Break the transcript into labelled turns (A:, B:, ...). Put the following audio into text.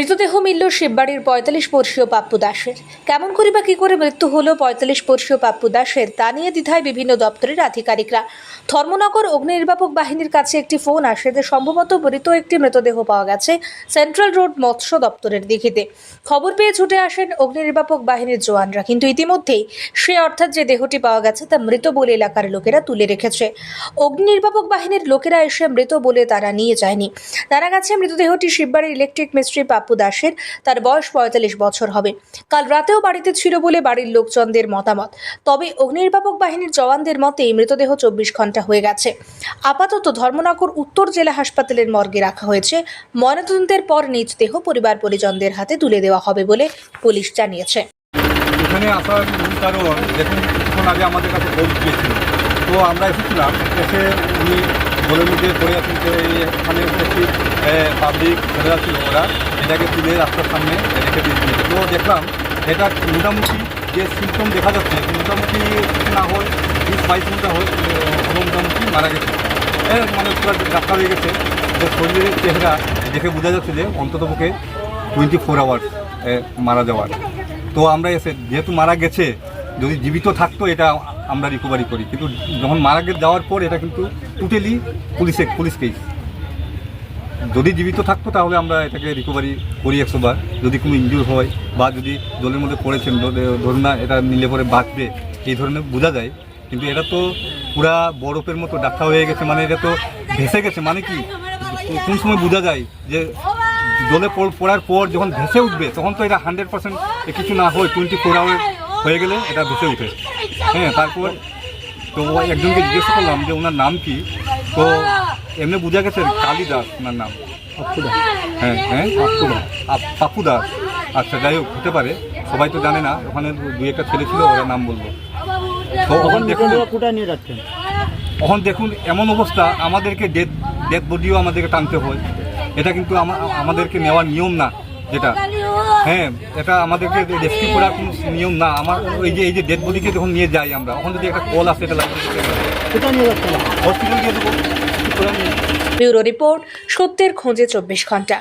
A: মৃতদেহ মিলল শিববাড়ির পঁয়তাল্লিশ বর্ষীয় পাপ্পু দাসের। কেমন করে বা কী করে মৃত্যু হলো পঁয়তাল্লিশ বর্ষীয় পাপ্পু দাসের, তা নিয়ে দ্বিধায় বিভিন্ন দপ্তরের আধিকারিকরা। ধর্মনগর অগ্নি নির্বাপক বাহিনীর কাছে একটি ফোন আসে যে সম্ভবত মৃত একটি মৃতদেহ পাওয়া গেছে সেন্ট্রাল রোড মৎস্য দপ্তরের দিঘিতে। খবর পেয়ে ছুটে আসেন অগ্নি নির্বাপক বাহিনীর জওয়ানরা, কিন্তু ইতিমধ্যেই সে অর্থাৎ যে দেহটি পাওয়া গেছে তা মৃত বলে এলাকার লোকেরা তুলে রেখেছে। অগ্নি নির্বাপক বাহিনীর লোকেরা এসে মৃত বলে তারা নিয়ে যায়নি। জানা গেছে মৃতদেহটি শিববাড়ির ইলেকট্রিক মিস্ত্রি পাপ্পু দাসের, তার বয়স পঁয়তাল্লিশ বছর হবে। কাল রাতেও বাড়িতে ছিল বলে বাড়ির লোকজনদের মতামত। তবে অগ্নিনির্বাপক বাহিনীর জওয়ানদের মতে মৃতদেহ চব্বিশ ঘণ্টা হয়ে গেছে। আপাতত ধর্মনগর উত্তর জেলা হাসপাতালের মর্গে রাখা হয়েছে। ময়নাতদন্তের পর নিজ দেহ পরিবার পরিজনদের হাতে তুলে দেওয়া হবে বলে পুলিশ জানিয়েছে।
B: এখানে আসার মূল কারণ, দেখুন কিছুক্ষণ আগে আমাদের কাছে ফোন গিয়েছিল তো আমরা এসেছিলাম, এসে উনি মধ্যে পড়ে আছেন এখানে একটি পাবলিক ছেলেরা ছিল ওরা এটাকে তুলে রাস্তার সামনে রেখে দিয়েছিল তো দেখলাম, এটা মোটামুটি যে সিমটম দেখা যাচ্ছে, মোটামুটি না হয় বিশ বাইশ ঘণ্টা হয় মোটামুটি মারা গেছে। মানে পুরো ডাক্তার হয়ে গেছে। যে শরীরের চেহারা দেখে বোঝা যাচ্ছে যে অন্তত অন্ততপক্ষে টোয়েন্টি ফোর আওয়ার্স মারা যাওয়ার। তো আমরা এসে, যেহেতু মারা গেছে, যদি জীবিত থাকতো এটা আমরা রিকভারি করি। কিন্তু যখন মারা যাওয়ার পর এটা কিন্তু টোটালি পুলিশে পুলিশ কেস যদি জীবিত থাকতো তাহলে আমরা এটাকে রিকভারি করি একশো বার। যদি কোনো ইঞ্জুর হয় বা যদি জলের মধ্যে পড়েছেন ধরে- ধরুন না এটা নিলে পরে বাঁচবে, এই ধরনের বোঝা যায়। কিন্তু এটা তো পুরা বরফের মতো ডাক্তার হয়ে গেছে মানে এটা তো ভেসে গেছে মানে কি? কোন সময় বোঝা যায় যে জলে পড়- পড়ার পর যখন ভেসে উঠবে, তখন তো এটা হান্ড্রেড পার্সেন্ট কিছু না হয় টোয়েন্টি ফোর আওয়ার হয়ে গেলে এটা ভেসে উঠে। হ্যাঁ তারপর তো একজনকে জিজ্ঞেস করলাম যে ওনার নাম কি? তো এমনি বোঝা গেছে কালী দাস ওনার নাম। হ্যাঁ হ্যাঁ আপ- পাপ্পু দাস। আচ্ছা যাই হোক হতে পারে। সবাই তো জানে না ওখানে দুই একটা ছেলে ছিল ওরা নাম বলব। তো
C: তখন
B: দেখুন
C: কোথায় নিয়ে যাচ্ছেন।
B: এখন দেখুন এমন অবস্থা আমাদেরকে ডেথ ডেথ বডিও আমাদেরকে টানতে হয়। এটা কিন্তু আমা- আমাদেরকে নেওয়ার নিয়ম না। যেটা হ্যাঁ এটা আমাদেরকে রেস্কিউ করার কোনো নিয়ম না আমার ওই যে এই যে ডেড বডিকে যখন নিয়ে যাই আমরা ওখানে যদি একটা কল আসে এটা
C: লাগবে
B: হসপিটাল দিয়ে দেবো।
A: ব্যুরো রিপোর্ট সত্যের খোঁজে চব্বিশ ঘণ্টা।